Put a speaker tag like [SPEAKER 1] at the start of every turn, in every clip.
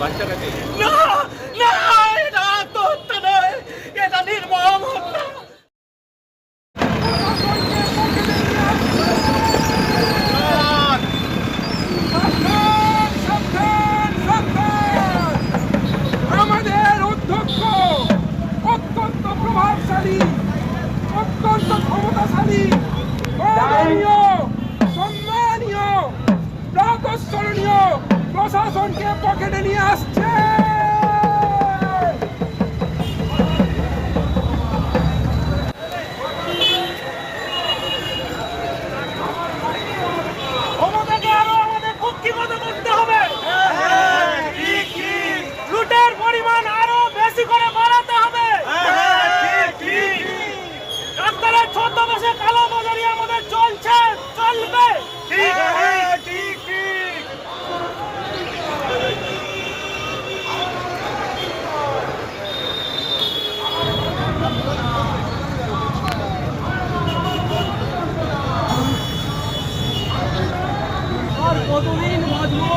[SPEAKER 1] বাচ্চাটাকে?
[SPEAKER 2] না না এটা আত্মহত্যা নয় এটা নির্মম হত্যা
[SPEAKER 3] অত্যন্ত প্রভাবশালী অত্যন্ত ক্ষমতাশালী সম্মানীয় প্রাতঃস্মরণীয় প্রশাসনকে পকেটে নিয়ে আসছে।
[SPEAKER 2] ছদ্মবেশে কালো বাজারি আমাদের চলছে চলবে। ঠিক ঠিক আর কতদিন বাঁচবো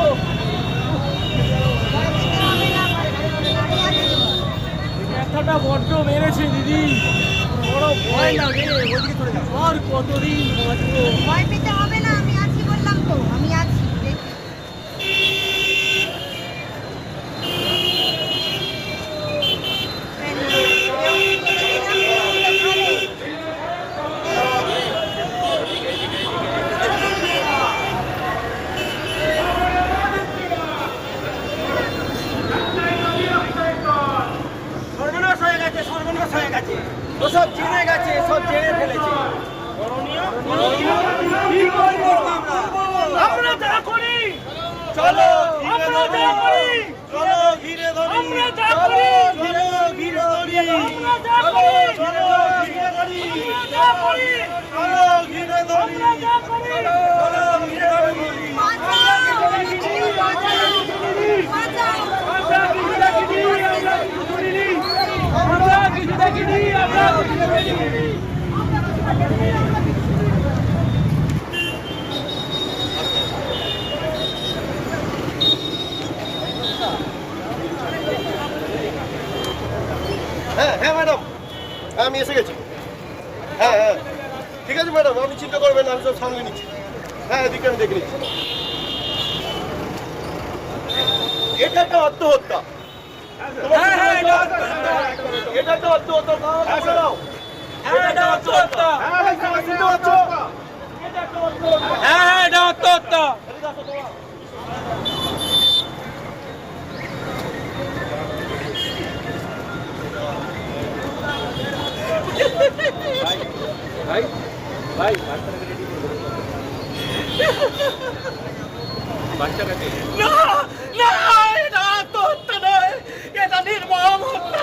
[SPEAKER 2] ব্যথাটা বড্ড মেরেছে দিদি। বড় ভয় লাগে। ওদিকে চলে যাও। আর কতদিন বাঁচবো
[SPEAKER 4] ভয় পেতে হবে না, আমি আছি বললাম তো। আমি আছি দেখি
[SPEAKER 2] সর্বনাশ হয়ে গেছে সর্বনাশ হয়ে গেছে ও সব জেনে গেছে সব জেনে ফেলেছে কি করব আমরা যা করি চলো আমরা যা করি। চলো ঘিরে ধরি। আমরা যা করি। চলো ঘিরে ধরি। আমরা যা করি। চলো ঘিরে ধরি আমরা যা করি। চলো ঘিরে ধরি। আমরা যা করি। চলো ঘিরে ধরি। আমরা কিছু দেখিনি। আমরা কিছু করিনি আমরা কিছু দেখিনি। আমরা কিছু দেখিনি।
[SPEAKER 5] হ্যাঁ ম্যাডাম হ্যাঁ আমি এসে গেছি। হ্যাঁ হ্যাঁ। ঠিক আছে ম্যাডাম আপনি চিন্তা করবেন আমি সব সামলে নিচ্ছি। হ্যাঁ এদিকে আমি দেখে নিচ্ছি। এটা একটা আত্মহত্যা।
[SPEAKER 2] হ্যাঁ, হ্যাঁ, এটা
[SPEAKER 5] এটা একটা আত্মহত্যা। দাও।
[SPEAKER 2] হ্যাঁ এটা আত্মহত্যা।
[SPEAKER 5] হ্যাঁ, এটা একটা আত্মহত্যা।
[SPEAKER 2] হ্যাঁ এটা আত্মহত্যা
[SPEAKER 5] এদিকে আসো তোমরা।
[SPEAKER 1] ভাই ভাই বাচ্চাটাকে রেডি করে দেবো। বাচ্চাটাকে
[SPEAKER 2] না না এটা আত্মহত্যা নয় এটা নির্মম হত্যা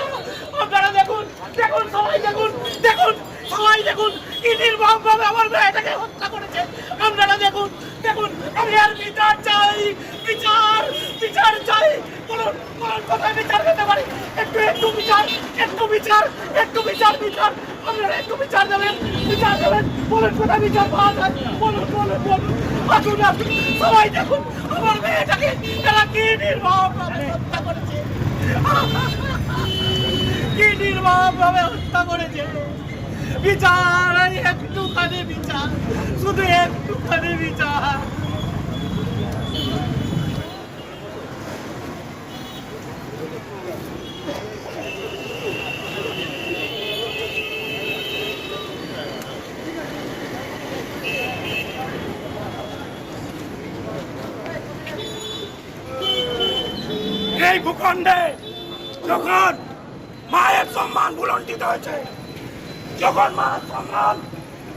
[SPEAKER 2] আপনারা দেখুন দেখুন সবাই দেখুন দেখুন সবাই দেখুন কি নির্মম ভাবে আমার মেয়েটাকে হত্যা করেছে। আপনারা দেখুন দেখুন, আমি আর বিচার চাই, বিচার বিচার চাই। বলুন বলুন, কোথায় বিচার পেতে পারি? একটু একটু বিচার একটু বিচার একটু বিচার বিচার। আপনারা একটু বিচার দেবেন বিচার দেবেন। বলুন, কোথায় বিচার পাওয়া যায়? বলুন বলুন বলুন। আসুন আসুন। সবাই দেখুন, আমার মেয়েটাকে এরা কি নির্মম ভাবে হত্যা করেছে? কি নির্মম ভাবে হত্যা করেছে? বিচার একটুখানি বিচার শুধু একটুখানি বিচার। এই ভূখণ্ডে যখন মায়ের সম্মান ভুলণ্ঠিত হয়েছে যখন মায়ের সম্মান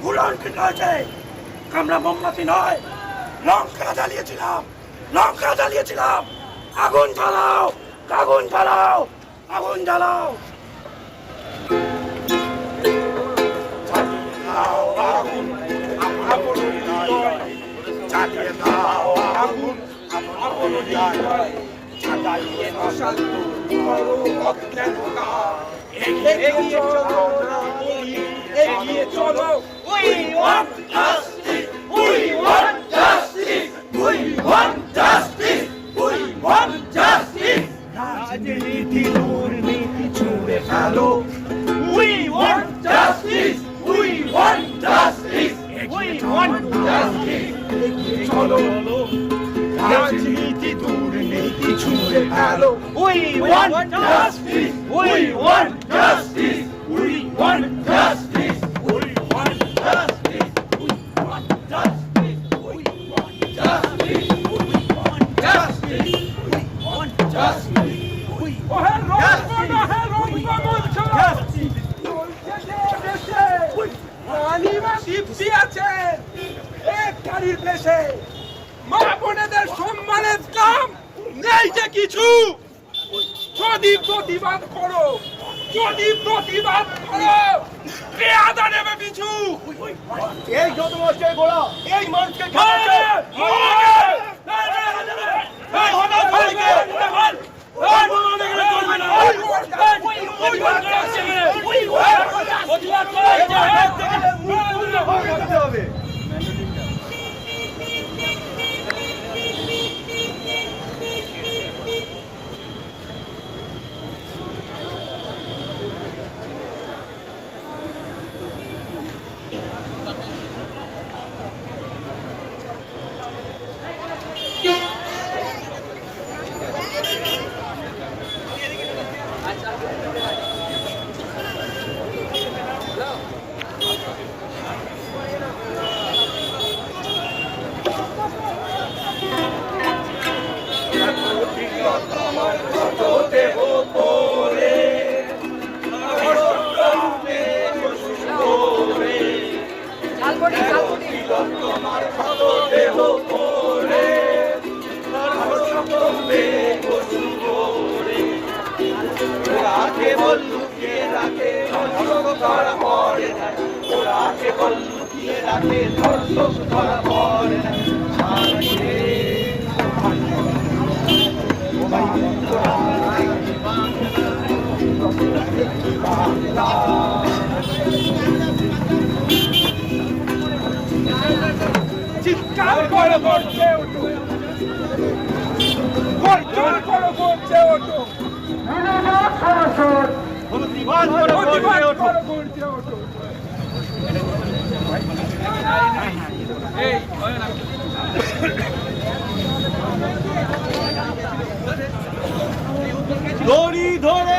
[SPEAKER 2] ভুলণ্ঠিত হয়েছে আমরা মোমবাতি নয় লঙ্কা জ্বালিয়েছিলাম লঙ্কা জ্বালিয়েছিলাম। আগুন জ্বালাও আগুন জ্বালাও আগুন জ্বালাও।
[SPEAKER 3] চালিয়ে দাও আগুন। আপন হৃদয় চালাইয়ে মশাল করো অজ্ঞানতা এগিয়ে চলো। এগিয়ে চলো।
[SPEAKER 2] We want justice we want justice we want justice we
[SPEAKER 3] want justice রাজনীতি দুর্নীতি ছুড়ে ফেলো। We want justice we want justice we want justice এগিয়ে চলো। রাজনীতি দুর্নীতি ছুড়ে ফেলো। We want justice we want justice we want justice দেশে মা বোনেদের সম্মানের দাম নেই যে কিছু যদি প্রতিবাদ করো যদি প্রতিবাদ করো পেয়াদা নেবে পিছু
[SPEAKER 5] এই যত গোড়া এই মানুষকে খেলাচ্ছে কেবল লুকিয়ে
[SPEAKER 3] রাখে? ধর্ষক ধরা পড়ে না ওরা কেবল লুকিয়ে
[SPEAKER 5] রাখে? ধর্ষক
[SPEAKER 3] ধরা
[SPEAKER 5] পড়ে না চিৎকার
[SPEAKER 3] করে করছে ওঠো। গর্জন করে করছে ওঠো।
[SPEAKER 5] দড়ি ধরে